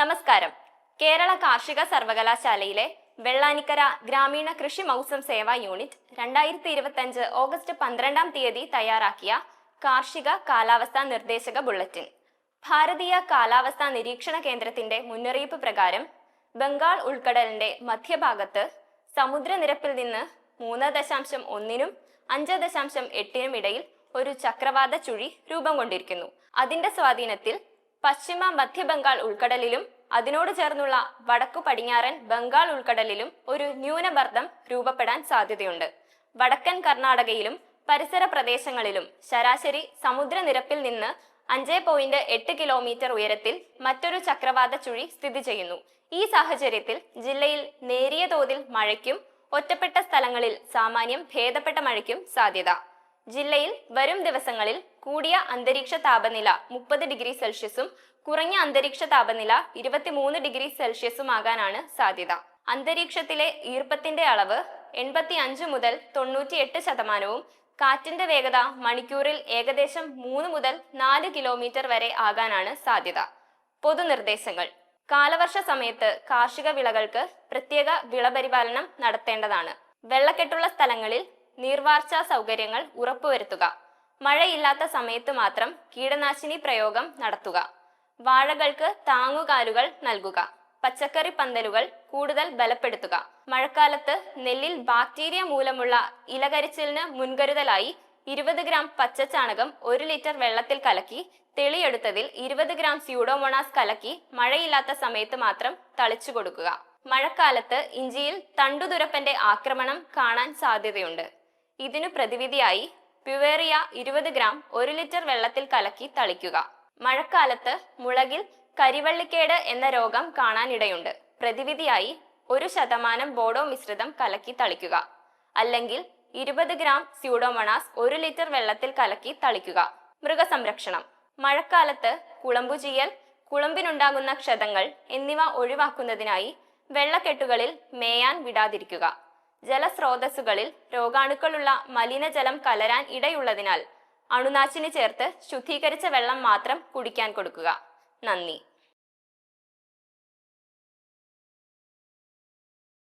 നമസ്കാരം. കേരള കാർഷിക സർവകലാശാലയിലെ വെള്ളാനിക്കര ഗ്രാമീണ കൃഷി മൗസം സേവാ യൂണിറ്റ് രണ്ടായിരത്തി ഇരുപത്തഞ്ച് ഓഗസ്റ്റ് പന്ത്രണ്ടാം തീയതി തയ്യാറാക്കിയ കാർഷിക കാലാവസ്ഥാ നിർദ്ദേശക ബുള്ളറ്റിൻ. ഭാരതീയ കാലാവസ്ഥാ നിരീക്ഷണ കേന്ദ്രത്തിന്റെ മുന്നറിയിപ്പ് പ്രകാരം ബംഗാൾ ഉൾക്കടലിന്റെ മധ്യഭാഗത്ത് സമുദ്രനിരപ്പിൽ നിന്ന് മൂന്ന് ദശാംശം ഒന്നിനും അഞ്ച് ദശാംശം എട്ടിനും ഇടയിൽ ഒരു ചക്രവാത ചുഴി രൂപം കൊണ്ടിരിക്കുന്നു. അതിന്റെ സ്വാധീനത്തിൽ പശ്ചിമ മധ്യ ബംഗാൾ ഉൾക്കടലിലും അതിനോട് ചേർന്നുള്ള വടക്കു പടിഞ്ഞാറൻ ബംഗാൾ ഉൾക്കടലിലും ഒരു ന്യൂനമർദ്ദം രൂപപ്പെടാൻ സാധ്യതയുണ്ട്. വടക്കൻ കർണാടകയിലും പരിസര പ്രദേശങ്ങളിലും ശരാശരി സമുദ്രനിരപ്പിൽ നിന്ന് അഞ്ച് പോയിന്റ് എട്ട് കിലോമീറ്റർ ഉയരത്തിൽ മറ്റൊരു ചക്രവാത ചുഴി സ്ഥിതി ചെയ്യുന്നു. ഈ സാഹചര്യത്തിൽ ജില്ലയിൽ നേരിയ തോതിൽ മഴയ്ക്കും ഒറ്റപ്പെട്ട സ്ഥലങ്ങളിൽ സാമാന്യം ഭേദപ്പെട്ട മഴയ്ക്കും സാധ്യത. ജില്ലയിൽ വരും ദിവസങ്ങളിൽ കൂടിയ അന്തരീക്ഷ താപനില മുപ്പത് ഡിഗ്രി സെൽഷ്യസും കുറഞ്ഞ അന്തരീക്ഷ താപനില ഇരുപത്തിമൂന്ന് ഡിഗ്രി സെൽഷ്യസും ആകാനാണ് സാധ്യത. അന്തരീക്ഷത്തിലെ ഈർപ്പത്തിന്റെ അളവ് എൺപത്തി അഞ്ച് മുതൽ തൊണ്ണൂറ്റിയെട്ട് ശതമാനവും കാറ്റിന്റെ വേഗത മണിക്കൂറിൽ ഏകദേശം മൂന്ന് മുതൽ നാല് കിലോമീറ്റർ വരെ ആകാനാണ് സാധ്യത. പൊതുനിർദ്ദേശങ്ങൾ. കാലവർഷ സമയത്ത് കാർഷിക വിളകൾക്ക് പ്രത്യേക വിളപരിപാലനം നടത്തേണ്ടതാണ്. വെള്ളക്കെട്ടുള്ള സ്ഥലങ്ങളിൽ നീർവാർച്ച സൗകര്യങ്ങൾ ഉറപ്പുവരുത്തുക. മഴയില്ലാത്ത സമയത്ത് മാത്രം കീടനാശിനി പ്രയോഗം നടത്തുക. വാഴകൾക്ക് താങ്ങുകാലുകൾ നൽകുക. പച്ചക്കറി പന്തലുകൾ കൂടുതൽ ബലപ്പെടുത്തുക. മഴക്കാലത്ത് നെല്ലിൽ ബാക്ടീരിയ മൂലമുള്ള ഇലകരിച്ചിലിന് മുൻകരുതലായി ഇരുപത് ഗ്രാം പച്ചച്ചാണകം ഒരു ലിറ്റർ വെള്ളത്തിൽ കലക്കി തെളിയെടുത്തതിൽ ഇരുപത് ഗ്രാം സ്യൂഡോമോണാസ് കലക്കി മഴയില്ലാത്ത സമയത്ത് മാത്രം തളിച്ചു കൊടുക്കുക. മഴക്കാലത്ത് ഇഞ്ചിയിൽ തണ്ടുതുരപ്പന്റെ ആക്രമണം കാണാൻ സാധ്യതയുണ്ട്. ഇതിനു പ്രതിവിധിയായി പ്യുവേറിയ ഇരുപത് ഗ്രാം ഒരു ലിറ്റർ വെള്ളത്തിൽ കലക്കി തളിക്കുക. മഴക്കാലത്ത് മുളകിൽ കരിവള്ളിക്കേട് എന്ന രോഗം കാണാനിടയുണ്ട്. പ്രതിവിധിയായി ഒരു ശതമാനം ബോഡോ മിശ്രിതം കലക്കി തളിക്കുക. അല്ലെങ്കിൽ ഇരുപത് ഗ്രാം സ്യൂഡോമണാസ് ഒരു ലിറ്റർ വെള്ളത്തിൽ കലക്കി തളിക്കുക. മൃഗസംരക്ഷണം. മഴക്കാലത്ത് കുളമ്പുചീയൽ കുളമ്പിനുണ്ടാകുന്ന ക്ഷതങ്ങൾ എന്നിവ ഒഴിവാക്കുന്നതിനായി വെള്ളക്കെട്ടുകളിൽ മേയാൻ വിടാതിരിക്കുക. ജലസ്രോതസ്സുകളിൽ രോഗാണുക്കളുള്ള മലിനജലം കലരാൻ ഇടയുള്ളതിനാൽ അണുനാശിനി ചേർത്ത് ശുദ്ധീകരിച്ച വെള്ളം മാത്രം കുടിക്കാൻ കൊടുക്കുക. നന്ദി.